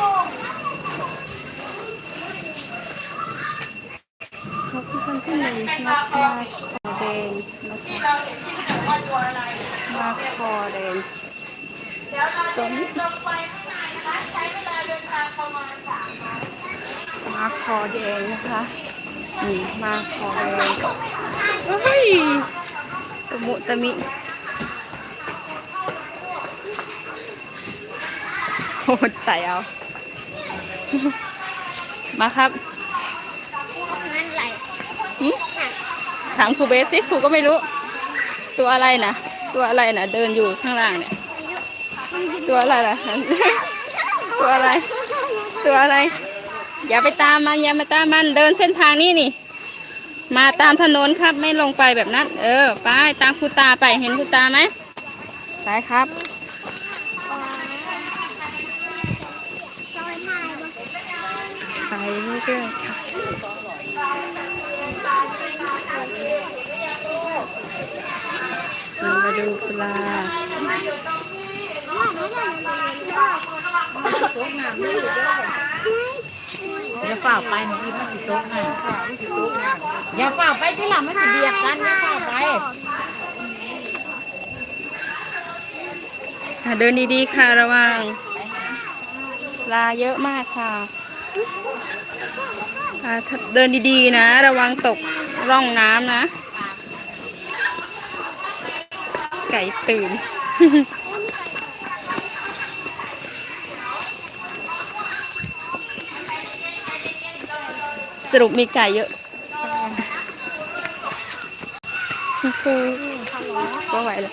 นกที่มันขึ้นเลยนกมาคอแดงนกมาคอแดงตัวนี้มาคอแดงนะคะนี่มาคอแดงเฮ้ยตะมุตะมิโหดใส่เอา มาครับนั่นไหลหึถามครูเบสสิครูก็ไม่รู้ ตัวอะไรนะตัวอะไรนะเดินอยู่ข้างล่างเนี่ย ตัวอะไรล่ะ ตัวอะไร ตัวอะไร อย่าไปตามมันอย่ามาตามมันเดินเส้นทางนี้นี่ มาตามถนนครับไม่ลงไปแบบนั้น เออ ไปตามครูตาไปเห็นครูตาไหมไปครับ ไปเรื่อยๆค่ะมาดูปลาอย่าฝ่าไปหนูอีมันสิโต๊ะไงอย่าฝ่าไปที่หลังมันสิเบียดกันอย่าฝ่าไปเดินดีๆค่ะระวังปลาเยอะมากค่ะ เดินดีๆนะ ระวังตกร่องน้ำนะ ไก่ตื่น สรุปมีไก่เยอะคือก็ไหวเลย